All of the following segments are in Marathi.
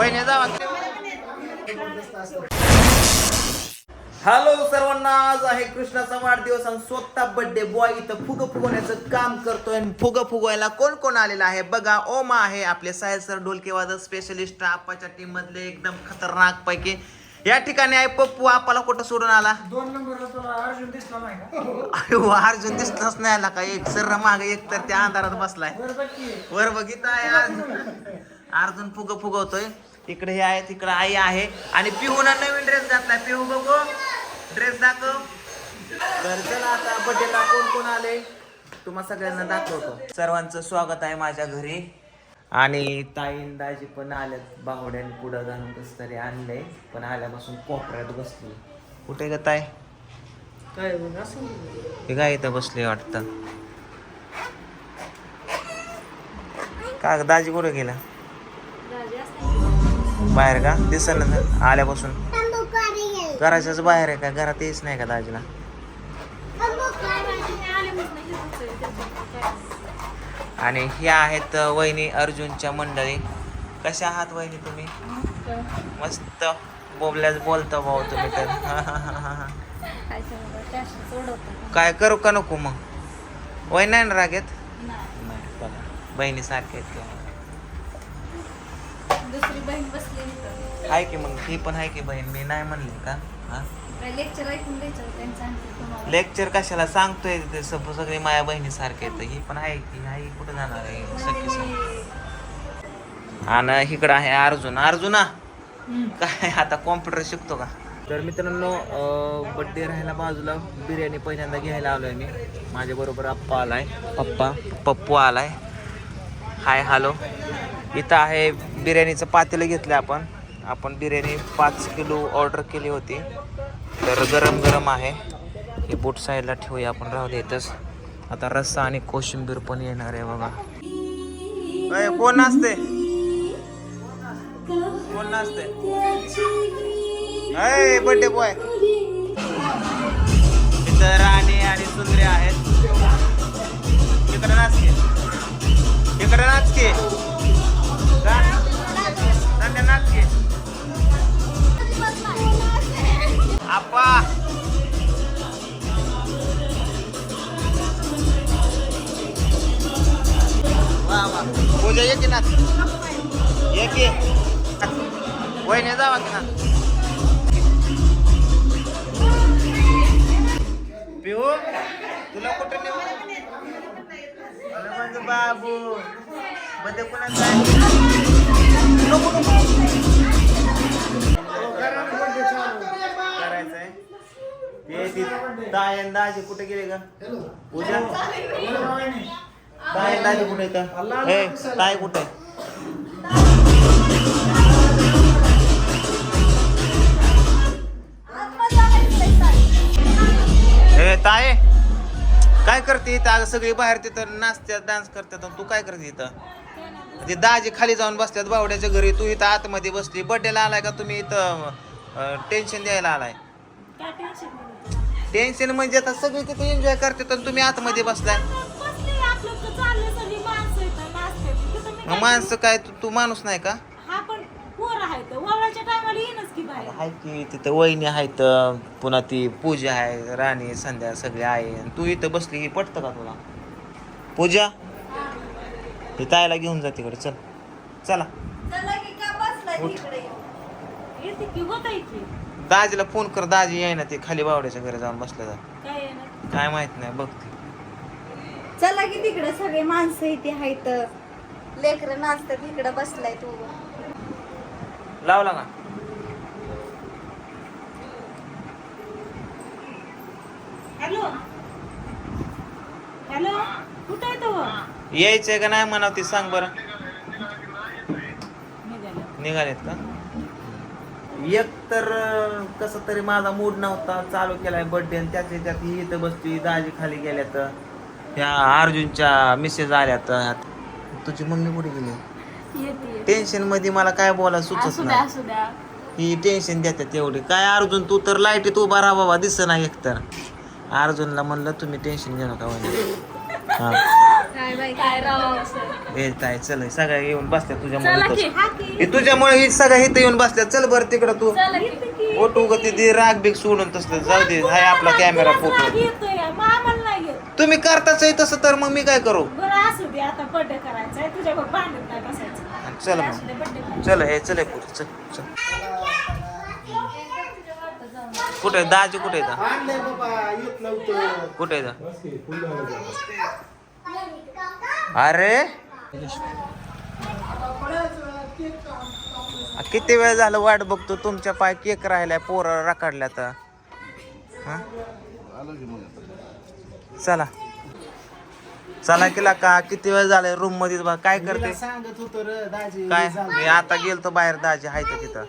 वहिनी जावा हॅलो सर्वांना आज आहे कृष्णाचा वाढदिवस आणि स्वतः बर्थडे बॉय इथं फुग फुगवण्याचं काम करतोय आणि फुग फुगवायला कोण कोण आलेला आहे? बघा ओमा आहे आपले साहेब सर ढोलकेवादक स्पेशलिस्ट आप्पाच्या टीम मधले एकदम खतरनाक पैकी. या ठिकाणी आहे पप्पू आपाला कुठं सोडून आला? दोन नंबरला तुला अर्जुन दिसला नाही अर्जुन दिसलाच नाही आला का? एक सर मागे एक तर त्या अंधारात बसलाय. वर बघितलं आहे अर्जुन. अर्जुन फुग फुगवतोय. इकडे हे आहे तिकडे आई आहे. आणि पिहूना नवीन ड्रेस घातलाय. पिहू बघू. ड्रेस दाखव. तर चला आता बड्डेला कोण कोण आले? तुम्हा सगळ्यांना दाखवतो. सर्वांचं स्वागत आहे माझ्या घरी. आणि ताईन दाजी पण आल्यात बावड्याने पुढं घालून कसं तरी आणलंय पण आल्यापासून कोपऱ्यात बसली. कुठे ग ताई? काय हे काय इथं बसले वाटतं? का दाजी कुठे गेला? बाहेर का? दिसल ना आल्यापासून. घराच्याच बाहेर आहे का? घरात येच नाही का दाजीला? आणि ह्या आहेत वहिनी अर्जुनच्या मंडळी. कशा आहात वहिनी तुम्ही? मस्त. बोबल्याच बोलता भाऊ तुम्ही तर. काय करू का नको मग? वय नाही ना रागेत? नाही. बघा बहिणी सारखे आहेत दुसरी बहीण. आहे की मग? ही पण आहे की बहीण? मी नाही म्हणली का? हा? लेक्चर ऐकून द्यायचं होतं त्यांचं आणखी तुम्हाला. लेक्चर कशाला? सांगतोय ते सगळे माझ्या बहिणी सारखे आहेत. ही पण आहे की आई कुठं जाणार आहे? सख्खी सख्खी. आणि इकडं आहे अर्जुन. अर्जुना! काय आता कॉम्प्युटर शिकतो का? तर मित्रांनो बड्डे राहायला बाजूला बिर्याणी पहिल्यांदा घ्यायला आलोय मी. माझ्या बरोबर आप्पा आलाय. पप्पा पप्पू आलाय. हाय हॅलो इथं आहे बिर्याणीचं पातेलं घेतलं आपण. आपण बिर्याणी पाच किलो ऑर्डर केली होती. तर गरम गरम आहे. हे बोट साईडला ठेवूया आपण. राहू देतच आता रस्सा आणि कोशिंबीर पण येणार आहे बघा. कोण नाचते कोण नाचते बड्डे बॉय इथं राणी आणि सुंदरे आहेत. इकडे नाच की. नाचके बाबू. बदे कोणाचा आहे? नको नको करायचंय. ते ती ताई आणि दाजी कुठे गेले का उद्या दायन आणि दाजी कुठे का हे ताई कुठे? ए ताई. काय करते इथं? सगळी बाहेर तिथं नाचत्यात डान्स करतात आणि तू काय करते इथं? ते दाजी खाली जाऊन बसतात बावड्याच्या घरी. तू इथं आतमध्ये बसली. बड्डेला आलाय का तुम्ही इथं? टेन्शन द्यायला आलाय. टेन्शन म्हणजे आता सगळे तिथे एन्जॉय करतात आणि तुम्ही आतमध्ये बसलाय. माणसं मग काय- माणसं काय? तू तू माणूस नाही का? आहे. की तिथं वहिनी आहेत पुन्हा ती पूजा आहे राणी संध्या सगळे आहे. आणि तू इथं बसली ही पटतं का तुला? पूजा? हे ताईला घेऊन जा तिकडे चल. चला. दाजीला फोन कर दाजी येई ना ते खाली बावड्याच्या घरी जाऊन बसलं जा काय ना? माहीत नाही बघ ती. चला की तिकडे सगळे माणसं इथे आहेत. लेकरं नाचतात इकडे बसलाय तू. लावला का? हॅलो? हॅलो? कुठं आहे तो? यायचंय का नाही म्हणा ती सांग बरं. निघाला. निघालेत का? एक तर कसं तरी माझा मूड नव्हता चालू केलाय बर्थडे आणि त्याच्या त्यात ही इथं बसली दाजी खाली गेल्यात. त्या अर्जुनच्या मिसेस आल्यात. तुझी मम्मी कुठे गेली? येते टेन्शनमध्ये मला काय बोला सुचत असू द्या नाही. असू द्या. ही टेन्शन देतात तेवढी काय अर्जुन तू तर लाईटीत उभा राहा बाबा दिस नाही एकतर अर्जुनला म्हणलं तुम्ही टेन्शन घेऊ नका म्हणे. हा. काय बाई काय राव असं? हे ताय चल हे सगळ्या येऊन बसल्या चला तुझ्यामुळे की. हा की. हे तुझ्यामुळे ही सगळ्या इथं येऊन बसल्या. चल बरं तिकडं तू. चला की. ओटू ग ते राग बिग सोडून तसलं जाऊ दे. हाय आपला कॅमेरा फोटो. नाही येत. तुम्ही करताच आहे तसं तर मग मी काय करू? बरं असू दे आता बर्थडे करायचा आहे. तुझ्या भांडत नाही बसायचं. चल असू दे मग चल हे चल हे पुढे. चल चल. कुठे दाजी कुठे येतं आणलंय बाबा येत नव्हतं. कुठे अरे? किती वेळ झालं वाट बघतो तुमच्या पाय केक राहिलाय पोरं रखडल्या तर चला. चला केला का? किती वेळ झालाय रूममध्ये काय करते? तिला सांगत होतो रे दाजी काय? झालं. मी आता गेलतो बाहेर दाजी हाय तर तिथं.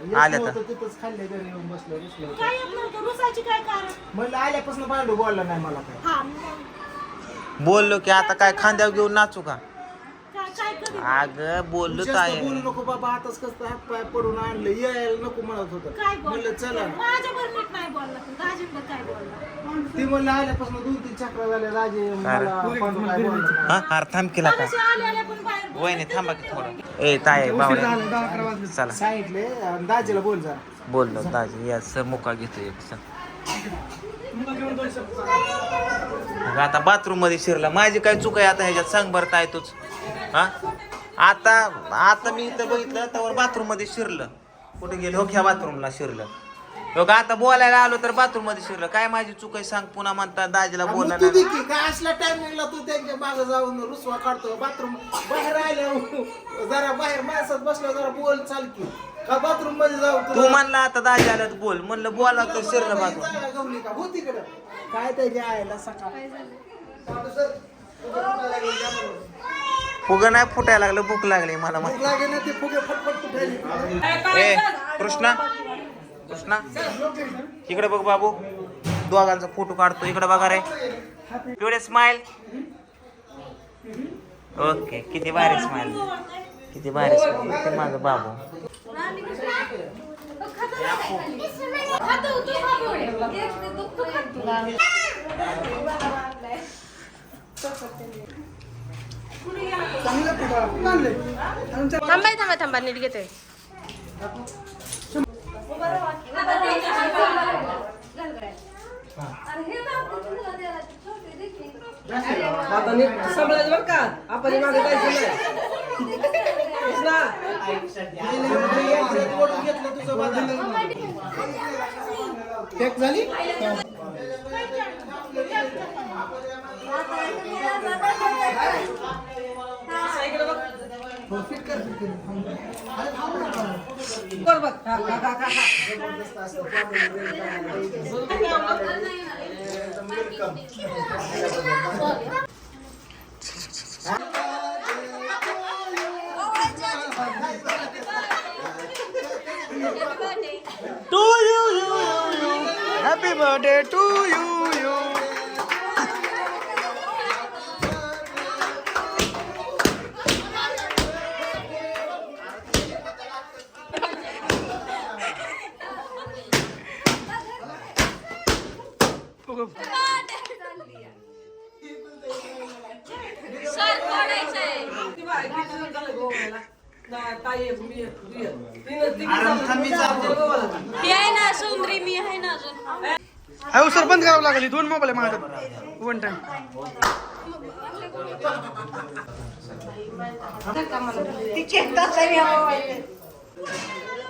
आल्या तर. नव्हतं, तिथंच खाल्ले घरी येऊन बसलो रुसलो काय येत नव्हतं रुसायची काय कारण? म्हणलं आल्यापासून भांडू बोलला नाही मला काय. हा मग. बोललो की आता काय खांद्यावर घेऊन नाचू का? अग बोललो जास्त ताय बोलू नको बाबा आताच कसं हात पाय पडून आणलं. यायला नको म्हणत होतं. काय बोल म्हणलं चला. माझ्या नीट नाही बोलला तू. दाजींना काय बोलला? ती म्हणलं आल्यापासून दोन तीन चक्र झाले. राजे रे? मला पांडू काय बोलला. नाही. हा? हार थांब केला का आले आले पण बाहेर बोलले. वहिनी थांबा की थोडं. ए ताय बावड्या चला. सांगितले आणि दाजीला बोल जरा. बोललो दाजी. या सर मुका घेतो एक मग आता बाथरूममध्ये शिरला. माझी काय चूक आहे आता ह्याच्यात? सांग बरं काय तूच. हा? आता आता मी इथं बघितलं तर बाथरूममध्ये शिरलं. कुठे गेलो? हो ह्या बाथरूमला शिरलं. हो का? आता बोलायला आलो तर बाथरूममध्ये शिरलं. काय माझी चूक आहे सांग पुन्हा म्हणता दाजीला बोलायला तू काय असल्या टायमिंगला तू त्यांच्या मागे जाऊन रुसवा काढतो. बाथरूम बाहेर आल्या जरा बाहेर माणसात बसल्या जरा बोल चाल की. का बाथरूममध्ये जाऊ तू म्हणला आता दाजी आला तर बोल. म्हणलं बोला तर शिरलं बाथरूम. का? हो तिकडं. काय त्याच्या आयला सकाळ. फुगं नाही फुटायला लागलं भूक लागली मला भूक लागे ना ते फुगे फटफट कुठायली ए कृष्णा. कृष्णा. इकडे बघ बाबू. दोघांचा फोटो काढतो. इकडे बघा रे. पिवळे स्माइल ओके किती भारी स्माइल किती भारी स्माइल किती माझं बाबू. थांबा थांबा थांबा नीट घेते. आता नीट सांभाळायचं बरं का? आपण मागे जायचं नाही. कृष्णा. ओढून घेतलं तुझं बाजार पॅक झाली? बरं बघ हा, हा, हा, हा, हा. टू यू आहे ना सुंदरी मी आहे ना अजून अहो सर बंद करावं लागली दोन मोबाईल आहे. माझ्याकडे वन टाइम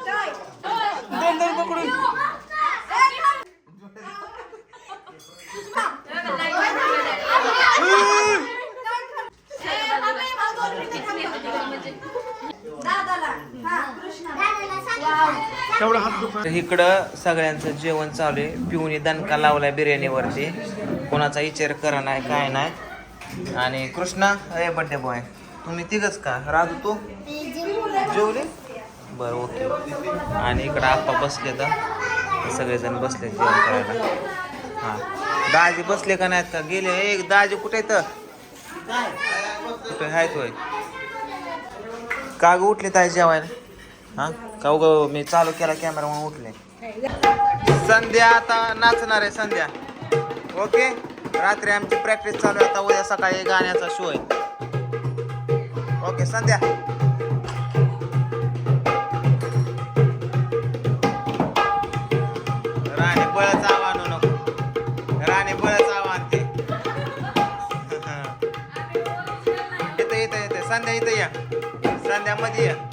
दोन दोन पकडून. इकडं सगळ्यांचं जेवण चालू आहे. पिऊनी दणका लावलाय बिर्याणीवरती. कोणाचा विचार करा नाही काय नाही. आणि कृष्णा अरे बड्डे बॉय तुम्ही तिघच का? राजू तू? जेवले? बरं ओके आणि इकडं आप्पा बसले तर सगळेजण बसले जेवण करायला. हां. दाजी बसले का नाहीत का? गेले. एक दाजी कुठे तर कुठे आहेत होय? का ग उठले ताई जेवायला? हा? का उग मी चालू केला कॅमेरा म्हणून उठले. संध्या आता नाचणार आहे संध्या. ओके? रात्री आमची प्रॅक्टिस चालू आहे. आता उद्या सकाळी गाण्याचा शो आहे. ओके संध्या. संध्या इथं या. संध्यामध्ये या.